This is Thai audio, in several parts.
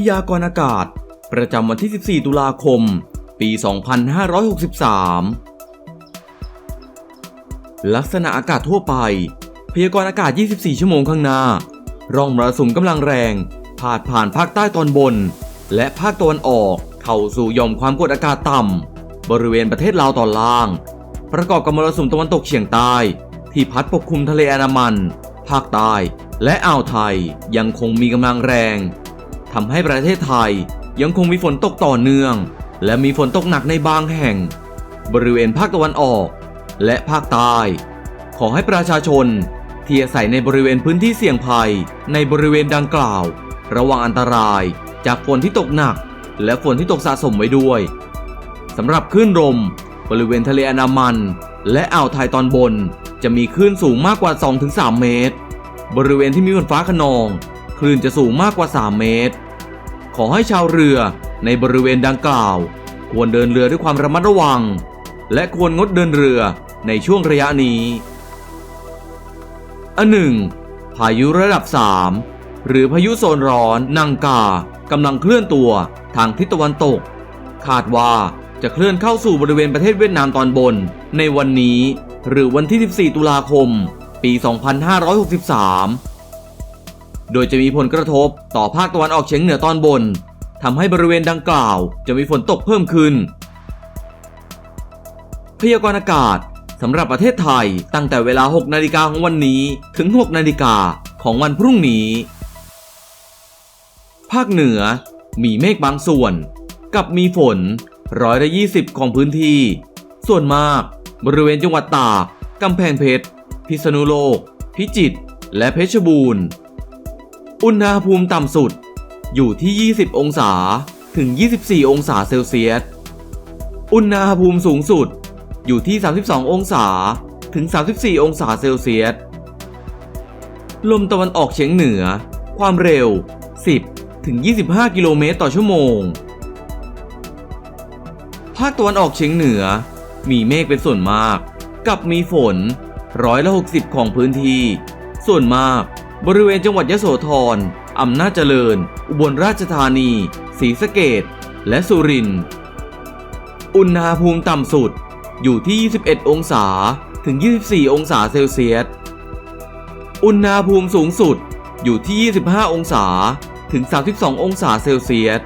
พยากรณ์อากาศ ประจำวันที่ 14 ตุลาคม ปี 2563 ลักษณะอากาศทั่วไป พยากรณ์อากาศ 24 ชั่วโมงข้างหน้า ร่องมรสุมกำลังแรงพาดผ่านภาคใต้ตอนบน และภาคตะวันออกเข้าสู่ย่อมความกดอากาศต่ำ บริเวณประเทศลาวตอนล่าง ประกอบกับมรสุมตะวันตกเฉียงใต้ ที่พัดปกคลุมทะเลอันดามัน ภาคใต้และอ่าวไทยยังคงมีกำลังแรง ทำให้ประเทศไทยยังคงมีฝนตกต่อเนื่อง และมีฝนตกหนักในบางแห่ง บริเวณภาคตะวันออก และภาคใต้ ขอให้ประชาชนที่อาศัยในบริเวณพื้นที่เสี่ยงภัยในบริเวณดังกล่าว ระวังอันตรายจากฝนที่ตกหนัก และฝนที่ตกสะสมไว้ด้วยสำหรับคลื่นลมบริเวณทะเลอันามัน และอ่าวไทยตอนบน จะมีคลื่นสูงมากกว่า 2-3 เมตร บริเวณที่มีฝนฟ้าขนอง คลื่นจะสูงมากกว่า 3 เมตร ขอให้ชาวเรือในบริเวณดังกล่าว ควรเดินเรือด้วยความระมัดระวัง และควรงดเดินเรือในช่วงระยะนี้อันหนึ่งพายุระดับ 3 หรือพายุโซนร้อนนังกากำลังเคลื่อนตัวทางทิศตะวันตก คาดว่าจะเคลื่อนเข้าสู่บริเวณประเทศเวียดนามตอนบน ในวันนี้ หรือวันที่ 14 ตุลาคม ปี 2563 โดยจะมีผลกระทบต่อภาคตะวันออกเฉียงเหนือตอนบนทำให้บริเวณดังกล่าว จะมีฝนตกเพิ่มขึ้น พยากรณ์อากาศสำหรับประเทศไทยตั้งแต่เวลา 6 นาฬิกาของวันนี้ถึง 6 นาฬิกาของวันพรุ่งนี้ ภาคเหนือมีเมฆบางส่วน กับมีฝนร้อยละ20ของพื้นที่ ส่วนมาก บริเวณจังหวัดตาก กำแพงเพชร พิษณุโลก พิจิตร และเพชรบูรณ์ อุณหภูมิต่ำสุดอยู่ที่ 20 องศาถึง 24 องศาเซลเซียส อุณหภูมิสูงสุดอยู่ที่ 32 องศาถึง 34 องศาเซลเซียส ลมตะวันออกเฉียงเหนือ ความเร็ว 10 ถึง 25 กิโลเมตรต่อชั่วโมง ภาคตะวันออกเฉียงเหนือ มีเมฆเป็นส่วนมาก กับมีฝนร้อยละ60 ของพื้นที่ ส่วนมาก บริเวณจังหวัดยโสธร อำนาจเจริญ อุบลราชธานี ศรีสะเกดและสุรินทร์ อุณหภูมิต่ำสุดอยู่ที่ 21 องศา ถึง 24 องศาเซลเซียส อุณหภูมิสูงสุดอยู่ที่ 25 องศา ถึง 32 องศาเซลเซียส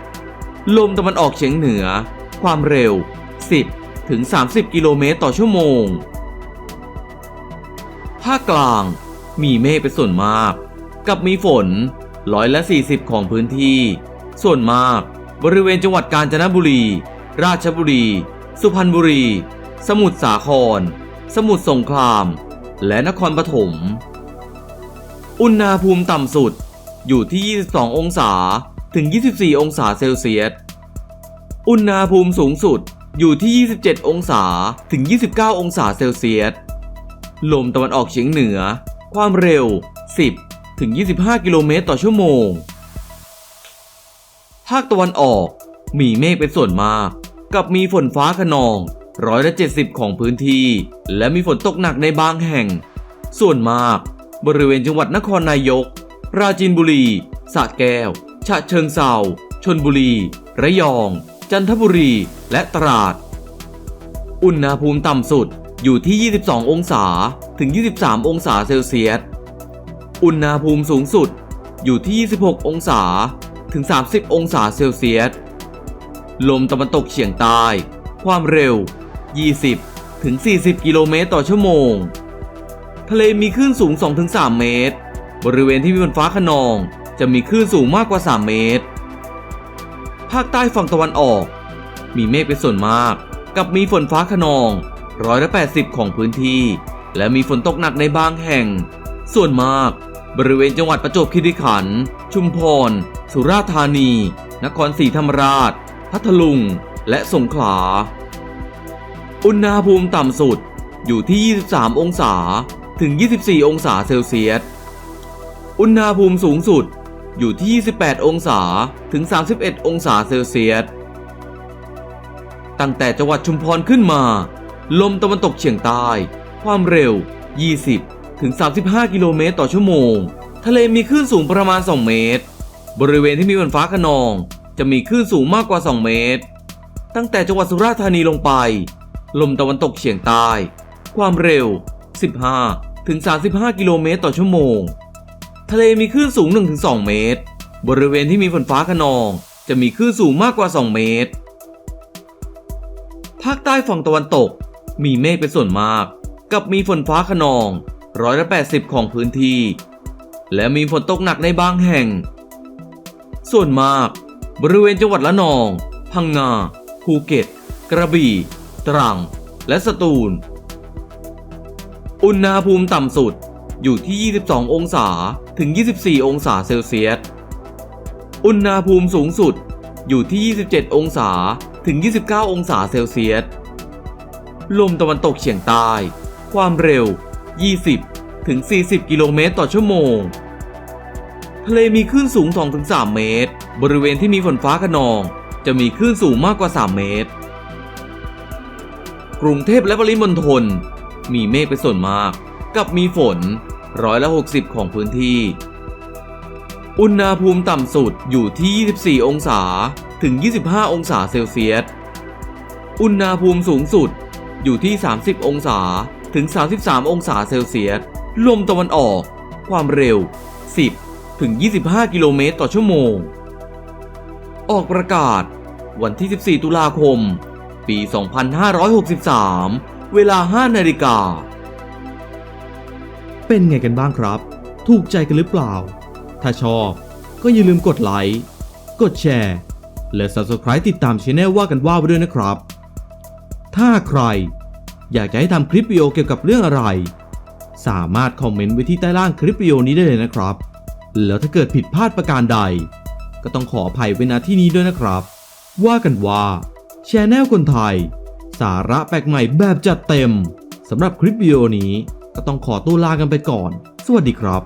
ลมตะวันออกเฉียงเหนือ ความเร็ว 10 ถึง 30 กิโลเมตรต่อชั่วโมง ภาคกลาง มีเมฆเป็นส่วนมาก กับมีฝนร้อยละ 40 ของพื้นที่ ส่วนมาก บริเวณจังหวัดกาญจนบุรี ราชบุรี สุพรรณบุรี สมุทรสาคร สมุทรสงคราม และนครปฐม อุณหภูมิต่ำสุดอยู่ที่ 22 องศาถึง 24 องศาเซลเซียส อุณหภูมิสูงสุดอยู่ที่ 27 องศาถึง 29 องศาเซลเซียส ลมตะวันออกเฉียงเหนือ ความเร็ว 10 ถึง 25 กิโลเมตรต่อชั่วโมง ภาคตะวันออก มีเมฆเป็นส่วนมาก กับมีฝนฟ้าขนองร้อยละ70 ของพื้นที่ และมีฝนตกหนักในบางแห่ง ส่วนมาก บริเวณจังหวัดนครนายก ปราจีนบุรีสระแก้ว ฉะเชิงเซาชนบุรี ระยอง จันทบุรี และตราด อุณหภูมิต่ำสุด อยู่ที่ 22 องศาถึง 23 องศาเซลเซียส อุณหภูมิสูงสุดอยู่ที่ 26 องศาถึง 30 องศาเซลเซียส ลมตะวันตกเฉียงใต้ ความเร็ว 20 ถึง 40 กิโลเมตรต่อชั่วโมง ทะเลมีคลื่นสูง 2-3 เมตร บริเวณที่มีฝนฟ้าขนองจะมีคลื่นสูงมากกว่า 3 เมตร ภาคใต้ฝั่งตะวันออก มีเมฆเป็นส่วนมาก กับมีฝนฟ้าขนอง ร้อยละ80 ของพื้นที่ และมีฝนตกหนักในบางแห่ง ส่วนมากบริเวณจังหวัดประจวบคีรีขันธ์ชุมพร สุราษฎร์ธานี นครศรีธรรมราช พัทลุง และสงขลา อุณหภูมิต่ำสุดอยู่ที่ 23 องศาถึง 24 องศาเซลเซียส อุณหภูมิสูงสุดอยู่ที่ 28 องศาถึง 31 องศาเซลเซียส ตั้งแต่จังหวัดชุมพรขึ้นมา ลมตะวันตกเฉียงใต้ ความเร็ว 20 ถึง 35 กิโลเมตรต่อชั่วโมง ทะเลมีคลื่นสูงประมาณ 2 เมตร บริเวณที่มีฝนฟ้าขนอง จะมีคลื่นสูงมากกว่า 2 เมตร ตั้งแต่จังหวัดสุราษฎร์ธานีลงไป ลมตะวันตกเฉียงใต้ ความเร็ว 15 ถึง 35 กิโลเมตรต่อชั่วโมง ทะเลมีคลื่นสูง 1-2 เมตร บริเวณที่มีฝนฟ้าขนอง จะมีคลื่นสูงมากกว่า 2 เมตร ภาคใต้ฝั่งตะวันตก มีเมฆเป็นส่วนมาก กับมีฝนฟ้าขนองร้อยละ80 ของพื้นที่ และมีฝนตกหนักในบางแห่ง ส่วนมาก บริเวณจังหวัดละนอง พังงา ภูเก็ต กระบี่ ตรัง และสตูล อุณหภูมิต่ำสุดอยู่ที่ 22 องศาถึง 24 องศาเซลเซียส อุณหภูมิสูงสุดอยู่ที่ 27 องศาถึง 29 องศาเซลเซียส ลมตะวันตกเฉียงใต้ ความเร็ว 20 ถึง 40 กิโลเมตรต่อชั่วโมง ทะเลมีคลื่นสูง 2-3 เมตร บริเวณที่มีฝนฟ้าขนอง จะมีคลื่นสูงมากกว่า 3 เมตร กรุงเทพและปริมณฑลมีเมฆเป็นส่วนมาก กับมีฝนร้อยละ 60 ของพื้นที่ อุณหภูมิต่ำสุดอยู่ที่ 24 องศา ถึง 25 องศาเซลเซียส อุณหภูมิสูงสุด อยู่ที่ 30 องศาถึง 33 องศาเซลเซียส ลมตะวันออก ความเร็ว 10 ถึง 25 กิโลเมตรต่อชั่วโมง ออกประกาศ วันที่ 14 ตุลาคม ปี 2563 เวลา 5 นาฬิกา เป็นไงกันบ้างครับ ถูกใจกันหรือเปล่า ถ้าชอบก็อย่าลืมกดไลค์ กดแชร์ และ Subscribe ติดตามช anel ว่ากันว่าไปด้วยนะครับ ถ้าใคร อยากจะให้ทำคลิปวิดีโอเกี่ยวกับเรื่องอะไร สามารถคอมเมนต์ไว้ที่ใต้ล่างคลิปวิดีโอนี้ได้เลยนะครับ แล้วถ้าเกิดผิดพลาดประการใด ก็ต้องขออภัยไว้ณที่นี้ด้วยนะครับ ว่ากันว่าช anel คนไทย สาระแปลกใหม่แบบจัดเต็มสำหรับคลิปวิดีโอนี้ก็ต้องขอตัวลากันไปก่อน สวัสดีครับ